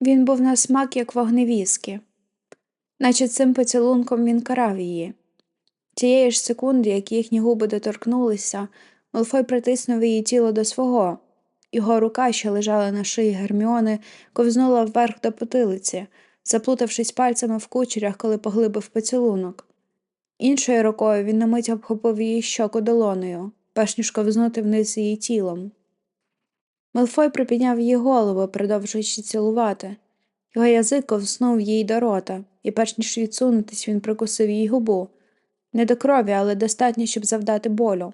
Він був на смак, як вогневіски, наче цим поцілунком він карав її. Тієї ж секунди, як їхні губи доторкнулися, Малфой притиснув її тіло до свого. Його рука, що лежала на шиї Герміони, ковзнула вверх до потилиці, заплутавшись пальцями в кучерях, коли поглибив поцілунок. Іншою рукою він на мить обхопив її щоку долоною, перш ніж ковзнути вниз її тілом. Мелфой припідняв її голову, продовжуючи цілувати. Його язик ковзнув їй до рота, і перш ніж відсунутись, він прикусив їй губу. Не до крові, але достатньо, щоб завдати болю.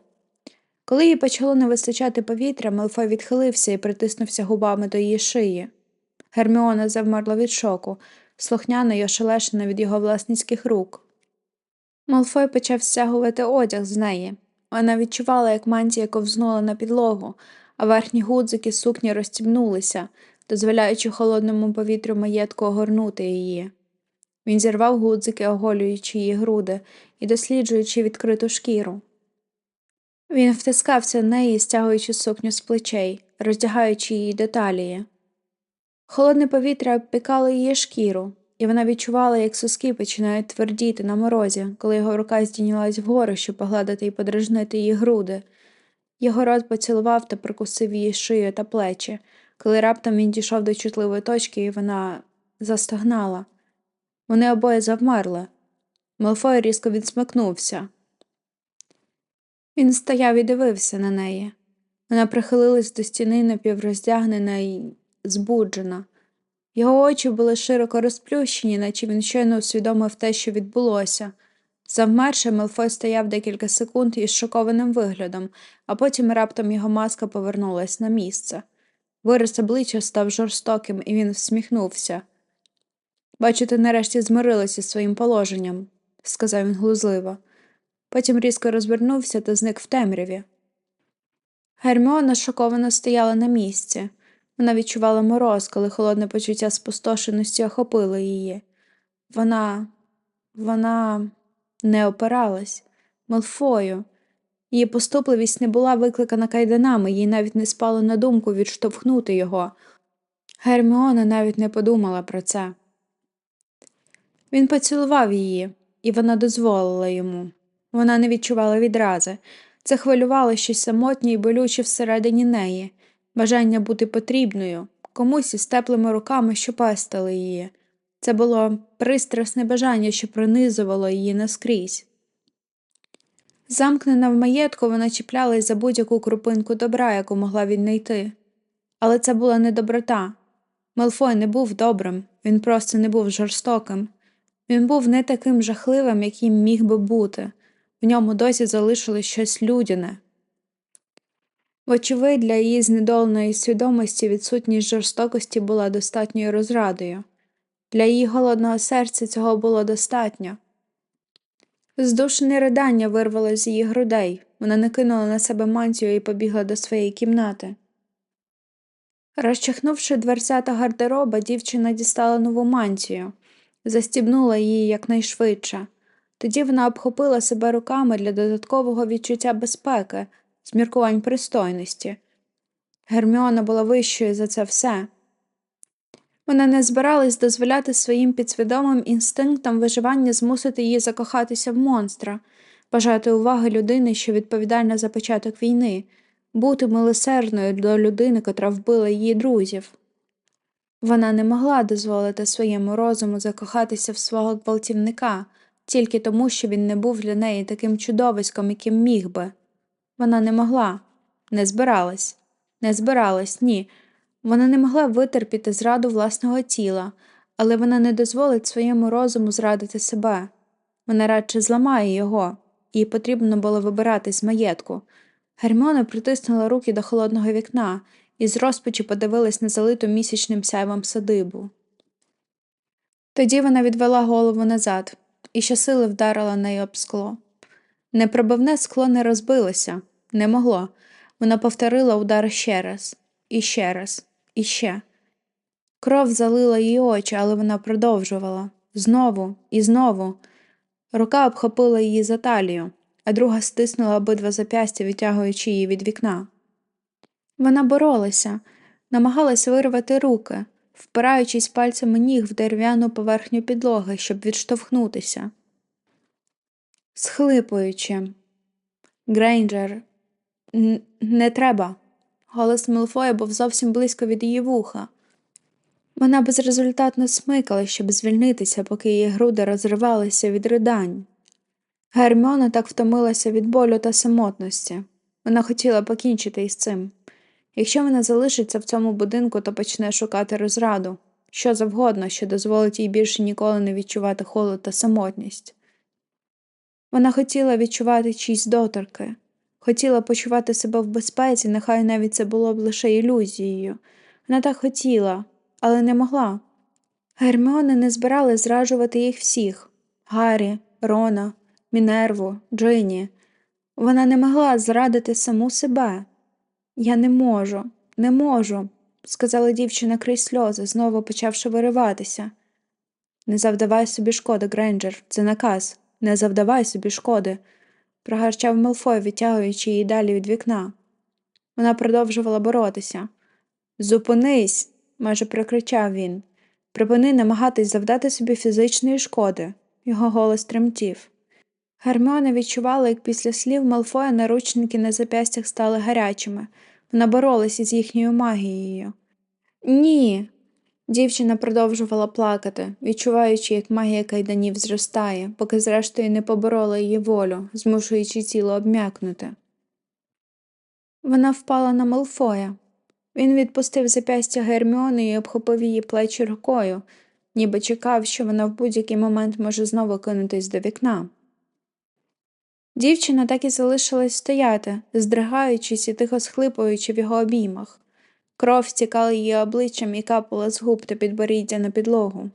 Коли їй почало не вистачати повітря, Мелфой відхилився і притиснувся губами до її шиї. Герміона завмерла від шоку, слухняна й ошелешена від його власницьких рук. Малфой почав стягувати одяг з неї. Вона відчувала, як мантія ковзнула на підлогу, а верхні гудзики сукні розстібнулися, дозволяючи холодному повітрю маєтку огорнути її. Він зірвав гудзики, оголюючи її груди і досліджуючи відкриту шкіру. Він втискався в неї, стягуючи сукню з плечей, роздягаючи її до. Холодне повітря обпікало її шкіру, і вона відчувала, як соски починають твердіти на морозі, коли його рука здійнялась вгору, щоб погладити і подражнити її груди. Його рот поцілував та прикусив її шию та плечі, коли раптом він дійшов до чутливої точки, і вона застогнала. Вони обоє завмерли. Малфой різко відсмикнувся. Він стояв і дивився на неї. Вона прихилилась до стіни напівроздягнена й збуджена. Його очі були широко розплющені, наче він щойно усвідомив те, що відбулося. Завмерши, Мелфой стояв декілька секунд із шокованим виглядом, а потім раптом його маска повернулась на місце. Вираз обличчя став жорстоким, і він всміхнувся. Бачу, ти нарешті змирилася зі своїм положенням, сказав він глузливо. Потім різко розвернувся та зник в темряві. Герміона шоковано стояла на місці. Вона відчувала мороз, коли холодне почуття спустошеності охопило її. Вона, вона не опиралась, Малфою. Її поступливість не була викликана кайданами, їй навіть не спало на думку відштовхнути його. Герміона навіть не подумала про це. Він поцілував її, і вона дозволила йому. Вона не відчувала відрази. Це хвилювало щось самотнє і болюче всередині неї, бажання бути потрібною, комусь із теплими руками, що пестили її. Це було пристрасне бажання, що пронизувало її наскрізь. Замкнена в маєтку, вона чіплялась за будь-яку крупинку добра, яку могла віднайти. Але це була не доброта. Мелфой не був добрим, він просто не був жорстоким. Він був не таким жахливим, яким міг би бути. В ньому досі залишилось щось людяне. Вочевидь, для її знедоленої свідомості відсутність жорстокості була достатньою розрадою. Для її голодного серця цього було достатньо. Здушене ридання вирвало з її грудей, вона накинула на себе мантію і побігла до своєї кімнати. Розчахнувши дверцята гардероба, дівчина дістала нову мантію, застібнула її якнайшвидше. Тоді вона обхопила себе руками для додаткового відчуття безпеки, зміркувань пристойності. Герміона була вищою за це все. Вона не збиралась дозволяти своїм підсвідомим інстинктам виживання змусити її закохатися в монстра, бажати уваги людини, що відповідальна за початок війни, бути милосердною до людини, котра вбила її друзів. Вона не могла дозволити своєму розуму закохатися в свого гвалтівника тільки тому, що він не був для неї таким чудовиськом, яким міг би. Вона не могла, не збиралась, не збиралась, ні. Вона не могла витерпіти зраду власного тіла, але вона не дозволить своєму розуму зрадити себе. Вона радше зламає його, їй потрібно було вибирати з маєтку. Герміона притиснула руки до холодного вікна і з розпачі подивилась на залиту місячним сяйвом садибу. Тоді вона відвела голову назад і щосили вдарила неї об скло. Непробивне скло не розбилося, не могло. Вона повторила удар ще раз, і ще раз, і ще. Кров залила її очі, але вона продовжувала знову і знову. Рука обхопила її за талію, а друга стиснула обидва зап'ястя, відтягуючи її від вікна. Вона боролася, намагалася вирвати руки, впираючись пальцями ніг в дерев'яну поверхню підлоги, щоб відштовхнутися. Схлипуючи. Грейнджер, не треба. Голос Мелфоя був зовсім близько від її вуха. Вона безрезультатно смикала, щоб звільнитися, поки її груди розривалися від ридань. Герміона так втомилася від болю та самотності. Вона хотіла покінчити із цим. Якщо вона залишиться в цьому будинку, то почне шукати розраду, що завгодно, що дозволить їй більше ніколи не відчувати холод та самотність. Вона хотіла відчувати чиїсь доторки, хотіла почувати себе в безпеці, нехай навіть це було б лише ілюзією. Вона так хотіла, але не могла. Герміони не збирали зраджувати їх всіх Гаррі, Рона, Мінерву, Джині. Вона не могла зрадити саму себе. Я не можу, не можу, сказала дівчина крізь сльози, знову почавши вириватися. Не завдавай собі шкоди, Грейнджер, це наказ. Не завдавай собі шкоди, прогарчав Мелфой, відтягуючи її далі від вікна. Вона продовжувала боротися. Зупинись, майже прокричав він. Припини намагатись завдати собі фізичної шкоди. Його голос тремтів. Герміона відчувала, як після слів Малфоя наручники на зап'ястях стали гарячими. Вона боролася з їхньою магією. Ні. Дівчина продовжувала плакати, відчуваючи, як магія кайданів зростає, поки зрештою не поборола її волю, змушуючи тіло обм'якнути. Вона впала на Малфоя. Він відпустив запястя Герміони і обхопив її плечі рукою, ніби чекав, що вона в будь-який момент може знову кинутись до вікна. Дівчина так і залишилась стояти, здригаючись і тихо схлипуючи в його обіймах. Кров стікала її обличчям і капала з губ та підборіддя на підлогу.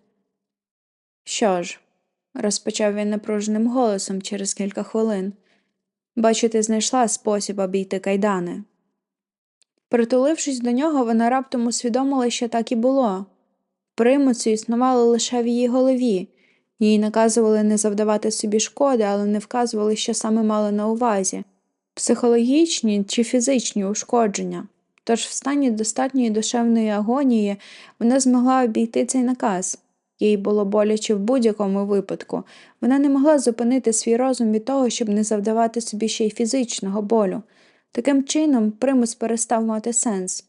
Що ж, розпочав він напруженим голосом через кілька хвилин. Бачу, ти знайшла спосіб обійти кайдани. Притулившись до нього, вона раптом усвідомила, що так і було. Примуси існували лише в її голові, їй наказували не завдавати собі шкоди, але не вказували, що саме мали на увазі психологічні чи фізичні ушкодження. Тож в стані достатньої душевної агонії вона змогла обійти цей наказ. Їй було боляче в будь-якому випадку. Вона не могла зупинити свій розум від того, щоб не завдавати собі ще й фізичного болю. Таким чином, примус перестав мати сенс.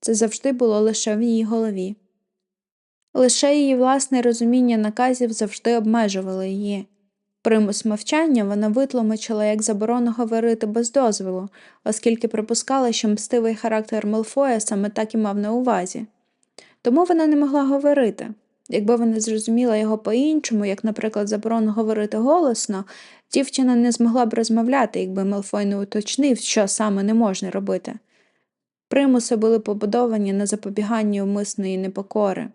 Це завжди було лише в її голові. Лише її власне розуміння наказів завжди обмежувало її. Примус мовчання вона витлумачила як заборону говорити без дозволу, оскільки припускала, що мстивий характер Мелфоя саме так і мав на увазі. Тому вона не могла говорити. Якби вона зрозуміла його по-іншому, як, наприклад, заборону говорити голосно, дівчина не змогла б розмовляти, якби Мелфой не уточнив, що саме не можна робити. Примуси були побудовані на запобіганні умисної непокори.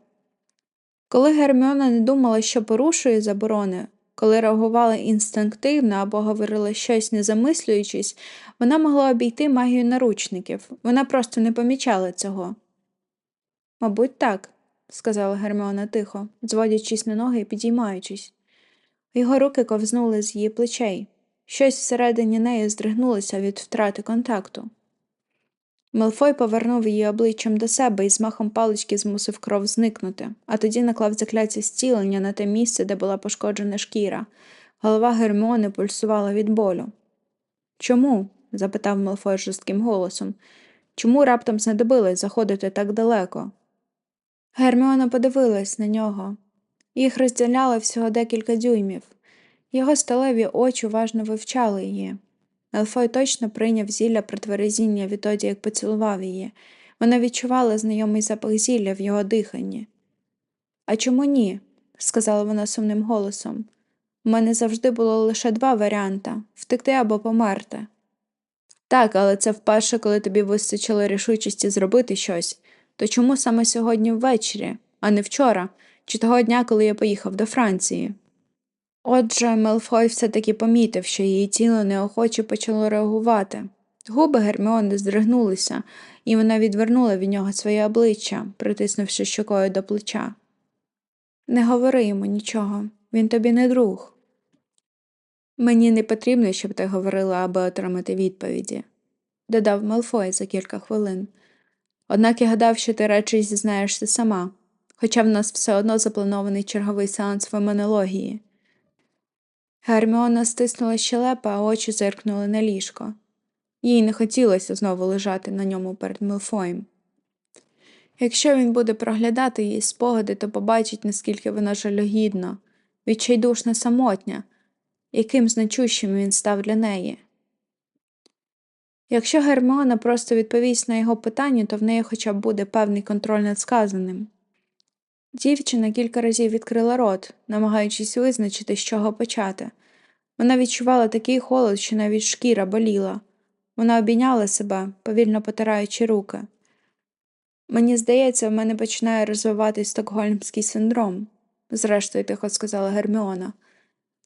Коли Герміона не думала, що порушує заборони, коли реагувала інстинктивно або говорила щось не замислюючись, вона могла обійти магію наручників, вона просто не помічала цього. Мабуть, так, сказала Герміона тихо, зводячись на ноги і підіймаючись. Його руки ковзнули з її плечей. Щось всередині неї здригнулося від втрати контакту. Мелфой повернув її обличчям до себе і з махом палички змусив кров зникнути, а тоді наклав закляття зцілення на те місце, де була пошкоджена шкіра. Голова Герміони пульсувала від болю. Чому? запитав Мелфой жорстким голосом. Чому раптом знадобилось заходити так далеко? Герміона подивилась на нього. Їх розділяло всього декілька дюймів. Його сталеві очі уважно вивчали її. Елфой точно прийняв зілля притверезіння відтоді, як поцілував її. Вона відчувала знайомий запах зілля в його диханні. А чому ні? сказала вона сумним голосом. У мене завжди було лише два варіанти втекти або померти. Так, але це вперше, коли тобі вистачило рішучості зробити щось, то чому саме сьогодні ввечері, а не вчора, чи того дня, коли я поїхав до Франції? Отже, Мелфой все-таки помітив, що її тіло неохоче почало реагувати. Губи Герміони здригнулися, і вона відвернула від нього своє обличчя, притиснувши щокою до плеча. Не говори йому нічого, він тобі не друг. Мені не потрібно, щоб ти говорила, аби отримати відповіді, додав Мелфой за кілька хвилин. Однак я гадав, що ти радше зізнаєшся сама. хоча в нас все одно запланований черговий сеанс фемонології. Герміона стиснула щелепа, а очі зиркнули на ліжко. Їй не хотілося знову лежати на ньому перед Мелфоєм. Якщо він буде проглядати її спогади, то побачить, наскільки вона жалюгідна, відчайдушна самотня, яким значущим він став для неї. Якщо Герміона просто відповість на його питання, то в неї хоча б буде певний контроль над сказаним. Дівчина кілька разів відкрила рот, намагаючись визначити, з чого почати. Вона відчувала такий холод, що навіть шкіра боліла. Вона обійняла себе, повільно потираючи руки. Мені здається, в мене починає розвиватись стокгольмський синдром, зрештою тихо сказала Герміона.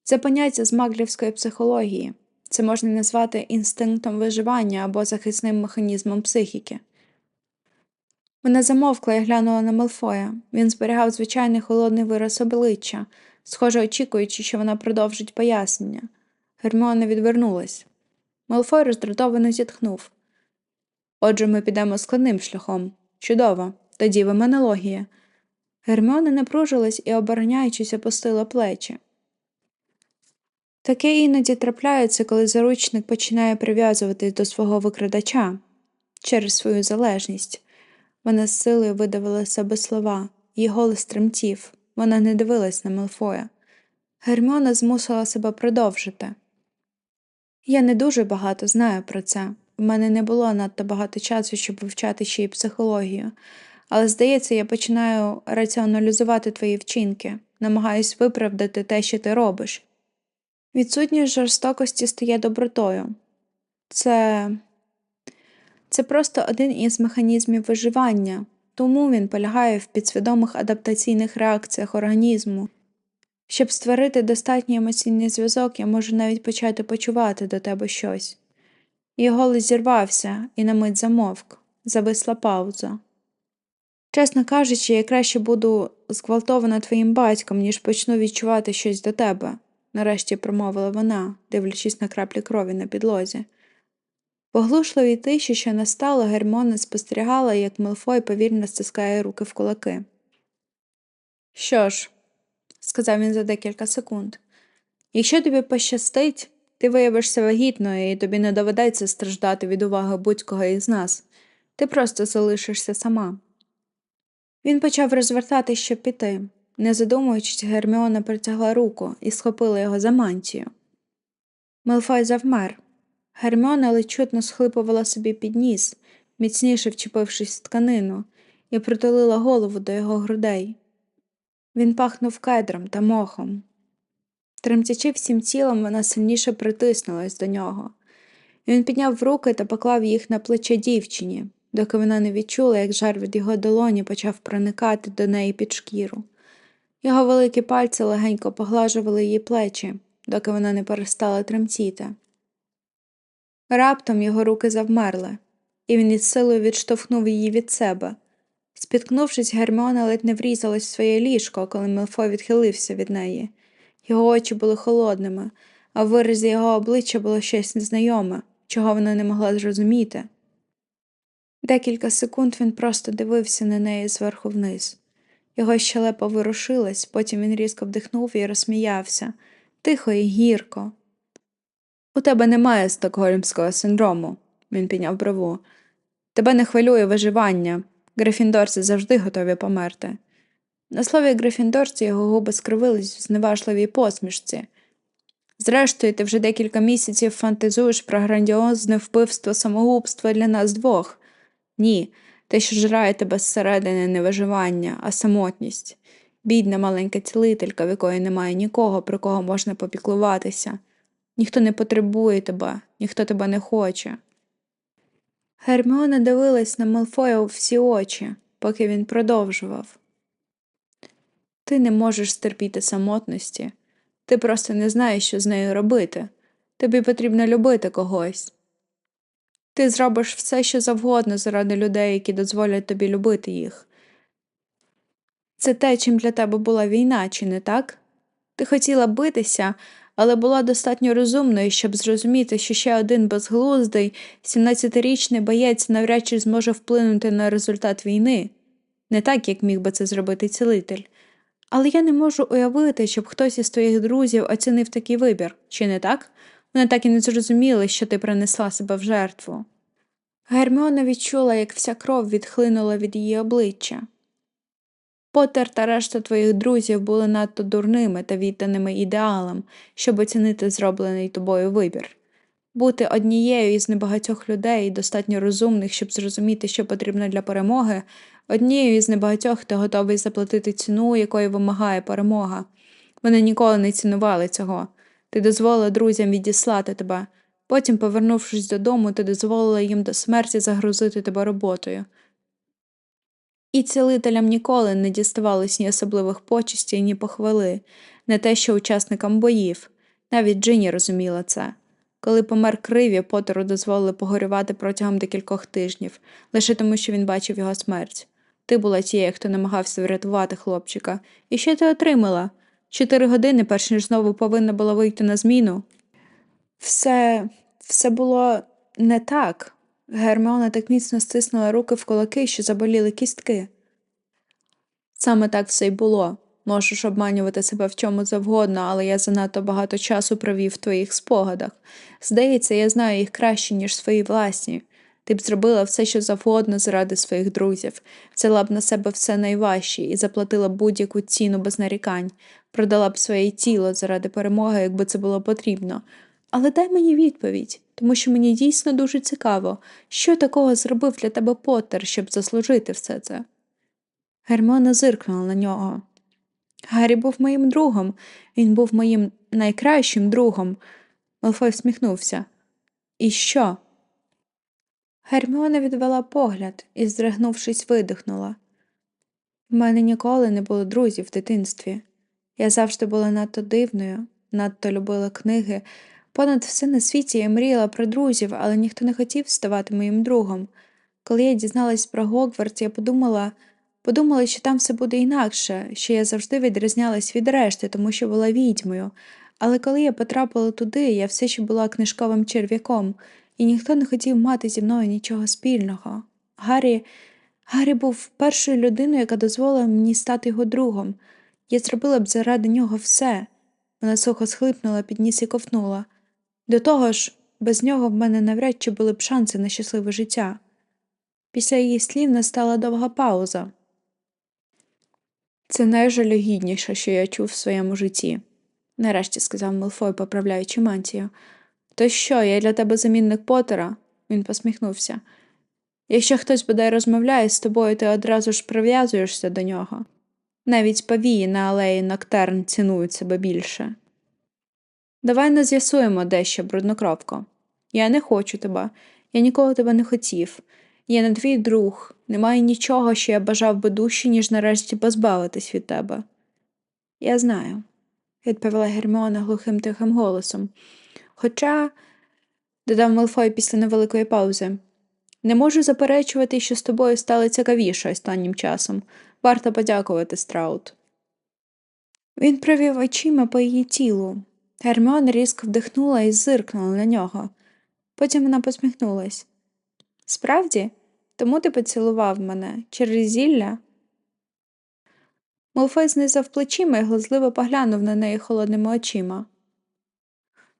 Це поняття з маглівської психології. Це можна назвати інстинктом виживання або захисним механізмом психіки. Вона замовкла і глянула на Мелфоя. Він зберігав звичайний холодний вираз обличчя, схоже очікуючи, що вона продовжить пояснення. Герміона відвернулась. Мелфой роздратовано зітхнув. Отже, ми підемо складним шляхом. Чудово, тоді ви вименологія. Герміона напружилась і, обороняючись, опустила плечі. Таке іноді трапляється, коли заручник починає прив'язуватись до свого викрадача через свою залежність. Вона з силою видавила себе слова, її голос тремтів. Вона не дивилась на Мелфоя. Герміона змусила себе продовжити. Я не дуже багато знаю про це. В мене не було надто багато часу, щоб вивчати ще й психологію, але, здається, я починаю раціоналізувати твої вчинки, намагаюсь виправдати те, що ти робиш. Відсутність жорстокості стає добротою. Це це просто один із механізмів виживання, тому він полягає в підсвідомих адаптаційних реакціях організму. Щоб створити достатній емоційний зв'язок, я можу навіть почати почувати до тебе щось. Її голос зірвався і на мить замовк, зависла пауза. Чесно кажучи, я краще буду зґвалтована твоїм батьком, ніж почну відчувати щось до тебе, нарешті промовила вона, дивлячись на краплі крові на підлозі. В оглушливій тиші, що настала, Гермона спостерігала, як Мелфой повільно стискає руки в кулаки. Що ж, сказав він за декілька секунд, якщо тобі пощастить, ти виявишся вагітною і тобі не доведеться страждати від уваги будь-кого із нас, ти просто залишишся сама. Він почав розвертати, щоб піти. Не задумуючись, Герміона притягла руку і схопила його за мантію. Мелфой завмер. Герміона ледь чутно схлипувала собі під ніс, міцніше вчепившись в тканину, і притулила голову до його грудей. Він пахнув кедром та мохом. Тремтячи всім тілом, вона сильніше притиснулась до нього. Він підняв руки та поклав їх на плече дівчині, доки вона не відчула, як жар від його долоні почав проникати до неї під шкіру. Його великі пальці легенько поглажували її плечі, доки вона не перестала тремтіти. Раптом його руки завмерли, і він із силою відштовхнув її від себе. Спіткнувшись, Герміона ледь не врізалась в своє ліжко, коли Мелфой відхилився від неї. Його очі були холодними, а в виразі його обличчя було щось незнайоме, чого вона не могла зрозуміти. Декілька секунд він просто дивився на неї зверху вниз. Його щелепа ворушилась, потім він різко вдихнув і розсміявся, тихо і гірко. У тебе немає стокгольмського синдрому, він підняв брову. Тебе не хвилює виживання. Грифіндорці завжди готові померти. На слові Грифіндорці його губи скривились в зневажливій посмішці. Зрештою, ти вже декілька місяців фантазуєш про грандіозне вбивство самогубства для нас двох. Ні, те, що жирає тебе зсередини не виживання, а самотність, бідна маленька цілителька, в якої немає нікого, про кого можна попіклуватися. Ніхто не потребує тебе, ніхто тебе не хоче. Герміона дивилась на Малфоя у всі очі, поки він продовжував. Ти не можеш стерпіти самотності, ти просто не знаєш, що з нею робити. Тобі потрібно любити когось. Ти зробиш все, що завгодно заради людей, які дозволять тобі любити їх. Це те, чим для тебе була війна, чи не так? Ти хотіла битися, але була достатньо розумною, щоб зрозуміти, що ще один безглуздий, 17-річний боєць навряд чи зможе вплинути на результат війни. не так, як міг би це зробити цілитель. Але я не можу уявити, щоб хтось із твоїх друзів оцінив такий вибір, чи не так? Вони так і не зрозуміли, що ти принесла себе в жертву. Герміона відчула, як вся кров відхлинула від її обличчя. Поттер та решта твоїх друзів були надто дурними та відданими ідеалам, щоб оцінити зроблений тобою вибір. Бути однією із небагатьох людей, достатньо розумних, щоб зрозуміти, що потрібно для перемоги, однією із небагатьох, хто готовий заплатити ціну, якої вимагає перемога. Вони ніколи не цінували цього. Ти дозволила друзям відіслати тебе. Потім, повернувшись додому, ти дозволила їм до смерті загрузити тебе роботою. І цілителям ніколи не діставалось ні особливих почестей, ні похвали, не те, що учасникам боїв. Навіть Джині розуміла це. Коли помер криві, Потеру дозволили погорювати протягом декількох тижнів, лише тому, що він бачив його смерть. Ти була тією, хто намагався врятувати хлопчика. І що ти отримала? Чотири години, перш ніж знову повинна була вийти на зміну. Все, все було не так. Герміона так міцно стиснула руки в кулаки, що заболіли кістки. Саме так все й було. Можеш обманювати себе в чому завгодно, але я занадто багато часу провів в твоїх спогадах. Здається, я знаю їх краще, ніж свої власні. Ти б зробила все, що завгодно заради своїх друзів, взяла б на себе все найважче і заплатила будь-яку ціну без нарікань, продала б своє тіло заради перемоги, якби це було потрібно. Але дай мені відповідь, тому що мені дійсно дуже цікаво, що такого зробив для тебе Поттер, щоб заслужити все це. Гермона зиркнула на нього. Гаррі був моїм другом, він був моїм найкращим другом. Малфой всміхнувся. І що? Герміона відвела погляд і, здригнувшись, видихнула. В мене ніколи не було друзів в дитинстві. Я завжди була надто дивною, надто любила книги. Понад все на світі я мріяла про друзів, але ніхто не хотів ставати моїм другом. Коли я дізналась про Гогвартс, я подумала, подумала, що там все буде інакше, що я завжди відрізнялась від решти, тому що була відьмою. Але коли я потрапила туди, я все ще була книжковим черв'яком, і ніхто не хотів мати зі мною нічого спільного. Гаррі, Гаррі був першою людиною, яка дозволила мені стати його другом. Я зробила б заради нього все. Вона сухо схлипнула, підніс і ковтнула. До того ж, без нього в мене навряд чи були б шанси на щасливе життя. Після її слів настала довга пауза. Це найжалюгідніше, що я чув в своєму житті, нарешті сказав Мелфой, поправляючи мантію. То що, я для тебе замінник Потера? Він посміхнувся. Якщо хтось бодай розмовляє з тобою, ти одразу ж прив'язуєшся до нього. Навіть повії на алеї Ноктерн цінують себе більше. Давай не з'ясуємо дещо, бруднокровко. Я не хочу тебе, я ніколи тебе не хотів. Я не твій друг, немає нічого, що я бажав би дужче, ніж нарешті позбавитись від тебе. Я знаю, відповіла Герміона глухим тихим голосом. Хоча, додав Мелфой після невеликої паузи, не можу заперечувати, що з тобою стало цікавіше останнім часом. Варто подякувати Страут. Він провів очима по її тілу. Герміона різко вдихнула і зиркнула на нього. Потім вона посміхнулась. Справді, тому ти поцілував мене через зілля? Малфой знизав плечима і глузливо поглянув на неї холодними очима.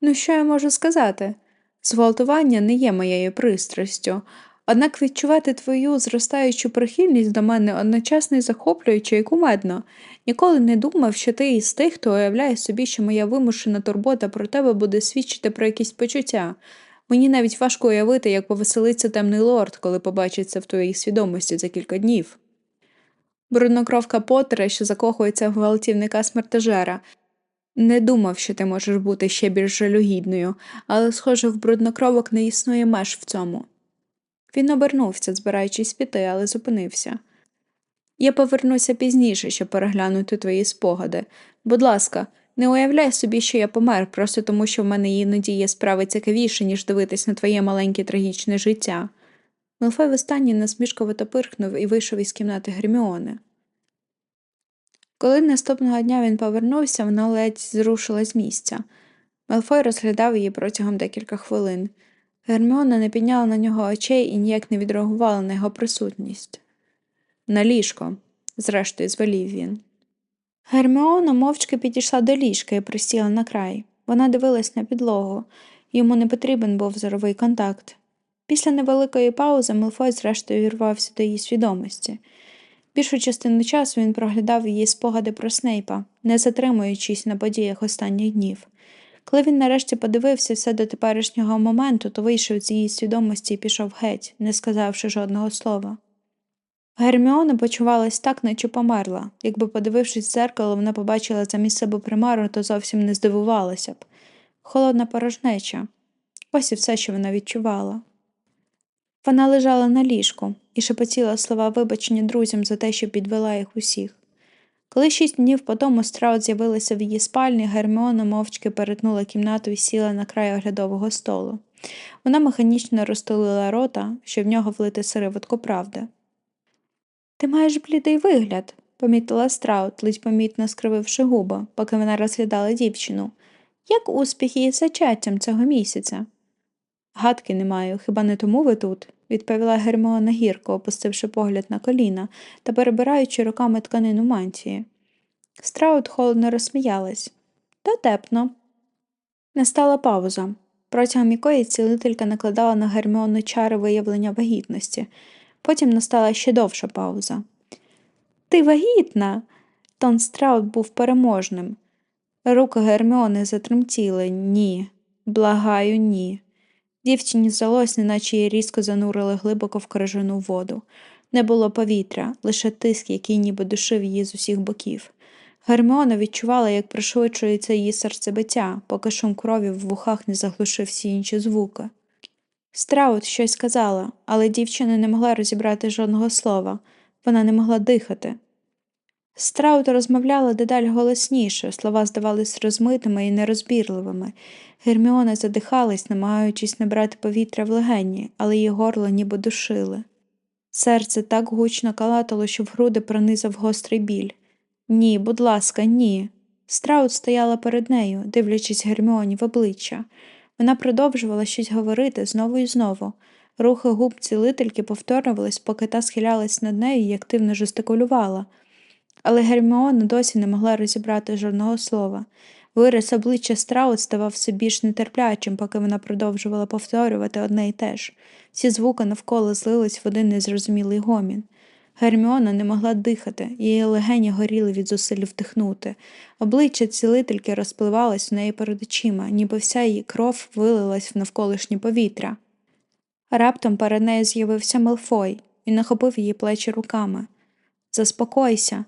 Ну, що я можу сказати? Зґвалтування не є моєю пристрастю, однак відчувати твою зростаючу прихильність до мене одночасно й захоплююче і кумедно. Ніколи не думав, що ти із тих, хто уявляє собі, що моя вимушена турбота про тебе буде свідчити про якісь почуття. Мені навіть важко уявити, як повеселиться темний лорд, коли побачиться в твоїй свідомості за кілька днів. Бруднокровка Поттера, що закохується в гвалтівника смертежера, не думав, що ти можеш бути ще більш жалюгідною, але, схоже, в бруднокровок не існує меж в цьому. Він обернувся, збираючись піти, але зупинився. Я повернуся пізніше, щоб переглянути твої спогади. Будь ласка, не уявляй собі, що я помер, просто тому, що в мене іноді є справи цікавіше, ніж дивитись на твоє маленьке трагічне життя. Мелфой востаннє насмішковато пирхнув і вийшов із кімнати Герміони. Коли наступного дня він повернувся, вона ледь зрушила з місця. Мелфой розглядав її протягом декілька хвилин. Герміона не підняла на нього очей і ніяк не відреагувала на його присутність. На ліжко, зрештою звелів він. Герміона мовчки підійшла до ліжка і присіла на край. Вона дивилась на підлогу. Йому не потрібен був зоровий контакт. Після невеликої паузи Мелфой зрештою вірвався до її свідомості. Більшу частину часу він проглядав її спогади про Снейпа, не затримуючись на подіях останніх днів. Коли він нарешті подивився все до теперішнього моменту, то вийшов з її свідомості і пішов геть, не сказавши жодного слова. Герміона почувалась так, наче померла. Якби, подивившись в дзеркало, вона побачила замість себе примару, то зовсім не здивувалася б. Холодна порожнеча. Ось і все, що вона відчувала. Вона лежала на ліжку і шепотіла слова вибачення друзям за те, що підвела їх усіх. Коли шість днів по тому страут з'явилася в її спальні, Герміона мовчки перетнула кімнату і сіла на край оглядового столу. Вона механічно розтулила рота, щоб в нього влити сириватку правди. Ти маєш блідий вигляд, помітила страут, ледь помітно скрививши губи, поки вона розглядала дівчину. Як успіхи із зачаттям цього місяця? Гадки не маю, хіба не тому ви тут? Відповіла Герміона гірко, опустивши погляд на коліна та перебираючи руками тканину мантії. Страут холодно розсміялась. Дотепно. Настала пауза, протягом якої цілителька накладала на Герміону чари виявлення вагітності. Потім настала ще довша пауза. Ти вагітна. Тон Страут був переможним. Руки Герміони затремтіли. Ні. Благаю, ні. Дівчині здалось, неначе її різко занурили глибоко в крижану воду. Не було повітря, лише тиск, який ніби душив її з усіх боків. Герміона відчувала, як пришвидшується її серцебиття, поки шум крові в вухах не заглушив всі інші звуки. Страут щось сказала, але дівчина не могла розібрати жодного слова, вона не могла дихати. Страут розмовляла дедалі голосніше, слова здавались розмитими і нерозбірливими. Герміона задихалась, намагаючись набрати повітря в легені, але її горло ніби душили. Серце так гучно калатало, що в груди пронизав гострий біль. Ні, будь ласка, ні. Страут стояла перед нею, дивлячись Герміоні в обличчя. Вона продовжувала щось говорити знову і знову. Рухи губ цілительки повторювались, поки та схилялась над нею і активно жестикулювала. Але Герміона досі не могла розібрати жодного слова. Вираз обличчя Страут ставав все більш нетерплячим, поки вона продовжувала повторювати одне й те ж. Всі звуки навколо злились в один незрозумілий гомін. Герміона не могла дихати, її легені горіли від зусиль вдихнути. Обличчя цілительки розпливалось в неї перед очима, ніби вся її кров вилилась в навколишнє повітря. Раптом перед нею з'явився Мелфой і нахопив її плечі руками. Заспокойся.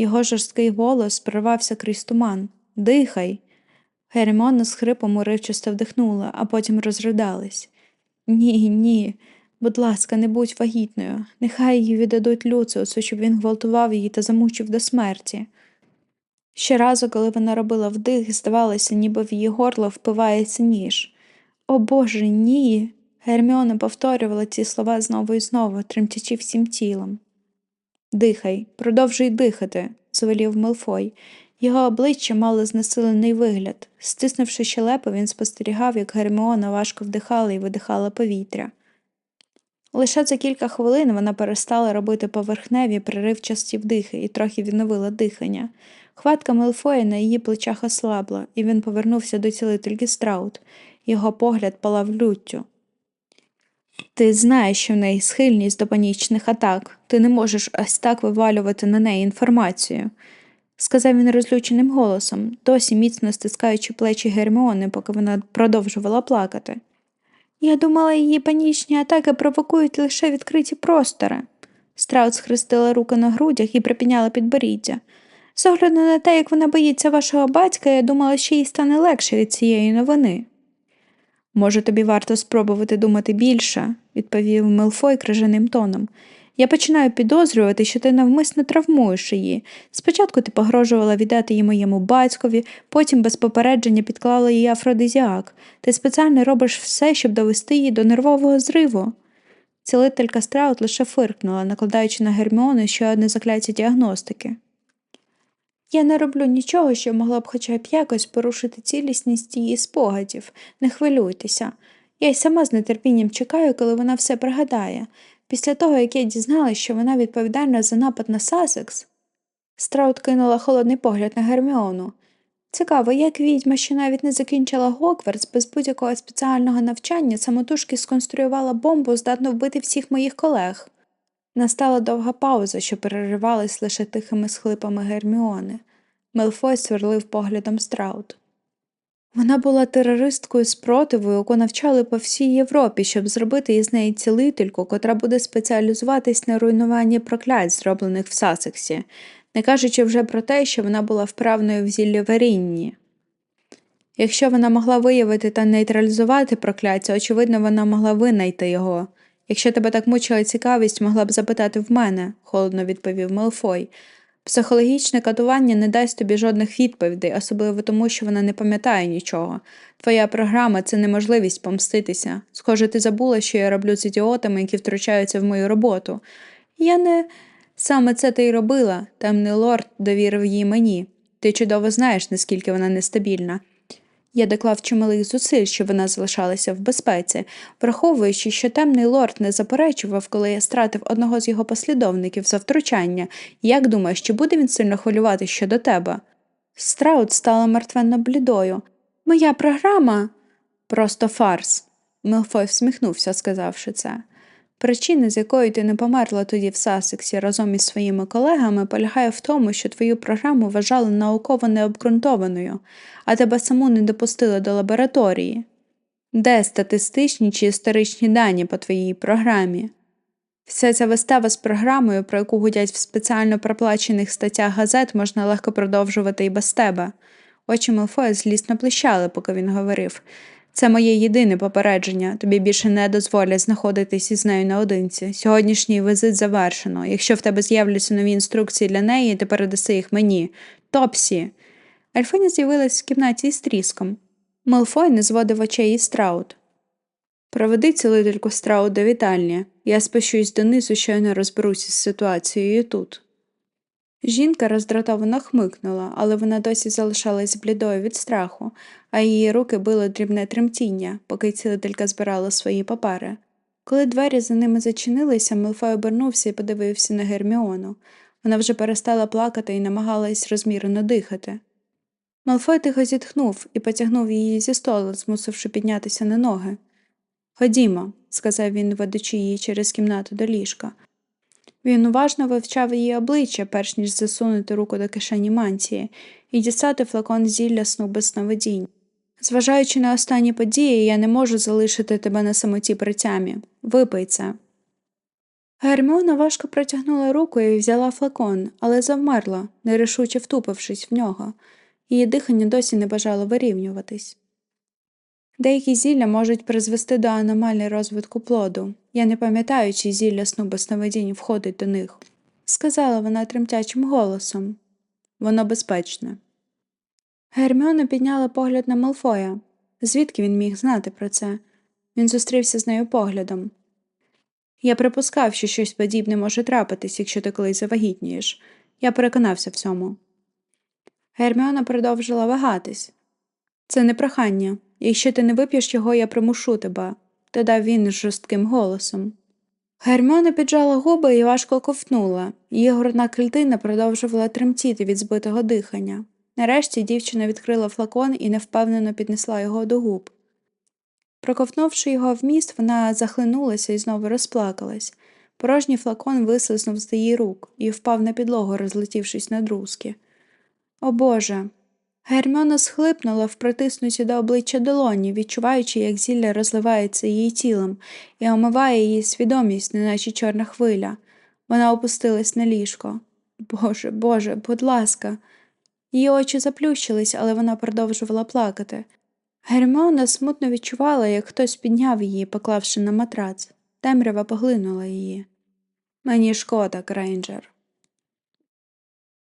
Його жорсткий голос прорвався крізь туман. Дихай. Герміона з хрипом уривчасто вдихнула, а потім розридались. Ні, ні. Будь ласка, не будь вагітною. Нехай її віддадуть Люциусу, щоб він гвалтував її та замучив до смерті. Щоразу, коли вона робила вдих, здавалося, ніби в її горло впивається ніж. О Боже, ні. Герміона повторювала ці слова знову і знову, тремтячи всім тілом. Дихай, продовжуй дихати, звелів Мелфой. Його обличчя мало знесилений вигляд. Стиснувши щелепи, він спостерігав, як Герміона важко вдихала і видихала повітря. Лише за кілька хвилин вона перестала робити поверхневі приривчасті вдихи і трохи відновила дихання. Хватка Мелфоя на її плечах ослабла, і він повернувся до цілительки Страут. Його погляд палав люттю. Ти знаєш, що в неї схильність до панічних атак. Ти не можеш ось так вивалювати на неї інформацію, сказав він розлюченим голосом, досі міцно стискаючи плечі Герміони, поки вона продовжувала плакати. Я думала, її панічні атаки провокують лише відкриті простори. Страут схрестила руки на грудях і припіняла підборіддя. З огляду на те, як вона боїться вашого батька, я думала, що їй стане легше від цієї новини. Може, тобі варто спробувати думати більше, відповів Мелфой крижаним тоном. Я починаю підозрювати, що ти навмисно травмуєш її. Спочатку ти погрожувала віддати її моєму батькові, потім без попередження підклала їй афродизіак. Ти спеціально робиш все, щоб довести її до нервового зриву. Цілителька Страут лише фиркнула, накладаючи на Герміону ще одне закляття діагностики. Я не роблю нічого, що могла б хоча б якось порушити цілісність її спогадів. Не хвилюйтеся. Я й сама з нетерпінням чекаю, коли вона все пригадає. Після того, як я дізналась, що вона відповідальна за напад на Сасекс, Страут кинула холодний погляд на Герміону. Цікаво, як відьма, що навіть не закінчила Гогвартс, без будь-якого спеціального навчання, самотужки сконструювала бомбу, здатну вбити всіх моїх колег. Настала довга пауза, що переривалась лише тихими схлипами Герміони. Мелфой сверлив поглядом Страут. Вона була терористкою спротиву, яку навчали по всій Європі, щоб зробити із неї цілительку, котра буде спеціалізуватись на руйнуванні проклять, зроблених в Сасексі, не кажучи вже про те, що вона була вправною в зіллєварінні. Якщо вона могла виявити та нейтралізувати прокляття, очевидно, вона могла винайти його. Якщо тебе так мучила цікавість, могла б запитати в мене, холодно відповів Мелфой. Психологічне катування не дасть тобі жодних відповідей, особливо тому, що вона не пам'ятає нічого. Твоя програма це неможливість помститися. Схоже, ти забула, що я роблю з ідіотами, які втручаються в мою роботу. Я не. Саме це ти й робила, темний лорд довірив її мені. Ти чудово знаєш, наскільки вона нестабільна. Я доклав чималих зусиль, щоб вона залишалася в безпеці, враховуючи, що темний лорд не заперечував, коли я стратив одного з його послідовників за втручання. Як думаєш, чи буде він сильно хвилювати щодо тебе? Страут стала мертвенно блідою. Моя програма просто фарс. Мелфой всміхнувся, сказавши це. Причина, з якою ти не померла тоді в Сасексі разом із своїми колегами, полягає в тому, що твою програму вважали науково необґрунтованою, а тебе саму не допустили до лабораторії. Де статистичні чи історичні дані по твоїй програмі? Вся ця вистава з програмою, про яку гудять в спеціально проплачених статтях газет, можна легко продовжувати і без тебе. Очі Мелфоя злісно плещали, поки він говорив. Це моє єдине попередження. Тобі більше не дозволять знаходитись із нею наодинці. Сьогоднішній візит завершено. Якщо в тебе з'являться нові інструкції для неї, ти передаси їх мені. Топсі. Альфоні з'явилась в кімнаті із тріском. Мелфой не зводив очей із Страут. Проведи цілительку Страут до вітальні. Я спущусь донизу, щойно розберуся з ситуацією тут. Жінка роздратовано хмикнула, але вона досі залишалась блідою від страху, а її руки били дрібне тремтіння, поки цілителька збирала свої папери. Коли двері за ними зачинилися, Мелфой обернувся і подивився на Герміону. Вона вже перестала плакати і намагалась розмірено дихати. Малфой тихо зітхнув і потягнув її зі столу, змусивши піднятися на ноги. Ходімо, сказав він, ведучи її через кімнату до ліжка. Він уважно вивчав її обличчя, перш ніж засунути руку до кишені мантії, і дістати флакон зілля сну без сновидінь. Зважаючи на останні події, я не можу залишити тебе на самоті при тямі. Випий це. Герміона важко протягнула руку і взяла флакон, але завмерла, нерішуче втупившись в нього. Її дихання досі не бажало вирівнюватись. Деякі зілля можуть призвести до аномалій розвитку плоду. Я не пам'ятаю, чи зілля сну без сновидінь входить до них, сказала вона тремтячим голосом. Воно безпечне. Герміона підняла погляд на Малфоя. Звідки він міг знати про це? Він зустрівся з нею поглядом. Я припускав, що щось подібне може трапитись, якщо ти колись завагітнієш. Я переконався в цьому. Герміона продовжила вагатись. Це не прохання. Якщо ти не вип'єш його, я примушу тебе, додав він жорстким голосом. Герміона піджала губи і важко ковтнула. Її грудна клітина продовжувала тремтіти від збитого дихання. Нарешті дівчина відкрила флакон і невпевнено піднесла його до губ. Проковтнувши його вміст, вона захлинулася і знову розплакалась. Порожній флакон вислизнув з її рук і впав на підлогу, розлетівшись на друзки. О Боже. Герміона схлипнула в притиснуті до обличчя долоні, відчуваючи, як зілля розливається її тілом і омиває її свідомість, неначе чорна хвиля. Вона опустилась на ліжко. Боже, Боже, будь ласка. Її очі заплющились, але вона продовжувала плакати. Герміона смутно відчувала, як хтось підняв її, поклавши на матрац. Темрява поглинула її. Мені шкода, Крейнджер,